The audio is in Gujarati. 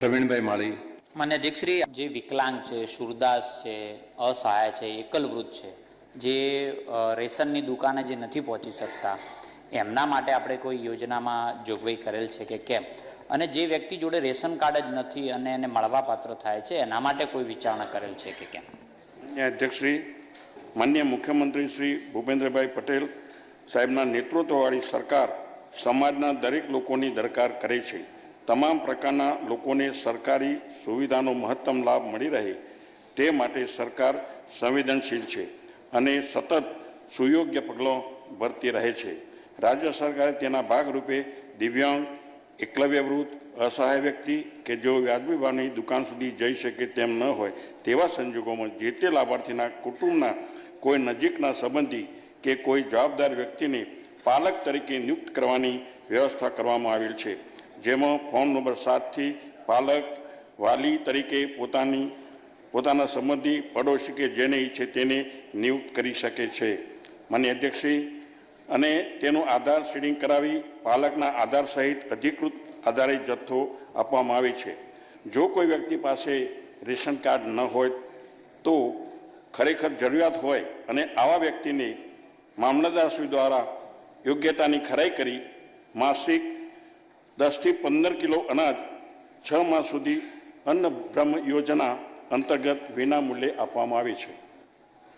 પ્રવીણભાઈ માળી. માન્ય અધ્યક્ષશ્રી જે વિકલાંગ છે શુરદાસ છે અસહાય છે એકલ વૃદ્ધ છે જે રેશનની દુકાને જે નથી પહોંચી શકતા એમના માટે આપણે કોઈ યોજનામાં જોગવાઈ કરેલ છે કે કેમ? અને જે વ્યક્તિ જોડે રેશન કાર્ડ જ નથી અને એને મળવા પાત્ર થાય છે એના માટે કોઈ વિચારણા કરેલ છે કે કેમ? અધ્યક્ષશ્રી માન્ય મુખ્યમંત્રી શ્રી ભૂપેન્દ્રભાઈ પટેલ સાહેબના નેતૃત્વવાળી સરકાર સમાજના દરેક લોકોની દરકાર કરે છે. તમામ પ્રકારના લોકોને સરકારી સુવિધાનો મહત્તમ લાભ મળી રહે તે માટે સરકાર સંવેદનશીલ છે અને સતત સુયોગ્ય પગલાં ભરતી રહે છે. રાજ્ય સરકારે તેના ભાગરૂપે દિવ્યાંગ એકલવ્ય વૃદ્ધ અસહાય વ્યક્તિ કે જેઓ વ્યાજબી ભાવની દુકાન સુધી જઈ શકે તેમ ન હોય તેવા સંજોગોમાં જે તે લાભાર્થીના કુટુંબના કોઈ નજીકના સંબંધી કે કોઈ જવાબદાર વ્યક્તિને પાલક તરીકે નિયુક્ત કરવાની વ્યવસ્થા કરવામાં આવેલ છે. જેમાં ફોર્મ નંબર સાતથી પાલક વાલી તરીકે પોતાની, પોતાના સંબંધી પડોશી કે જેને ઈચ્છે તેને નિયુક્ત કરી શકે છે. માન્ય અધ્યક્ષશ્રી, અને તેનું આધાર સીડિંગ કરાવી પાલકના આધાર સહિત અધિકૃત આધારિત જથ્થો આપવામાં આવે છે. જો કોઈ વ્યક્તિ પાસે રેશન કાર્ડ ન હોય તો ખરેખર જરૂરિયાત હોય અને આવા વ્યક્તિને મામલતદારશ્રી દ્વારા યોગ્યતાની ખરાઈ કરી માસિક દસથી પંદર કિલો અનાજ છ માસ સુધી અન્ન બ્રહ્મ યોજના અંતર્ગત વિના મૂલ્યે આપવામાં આવે છે.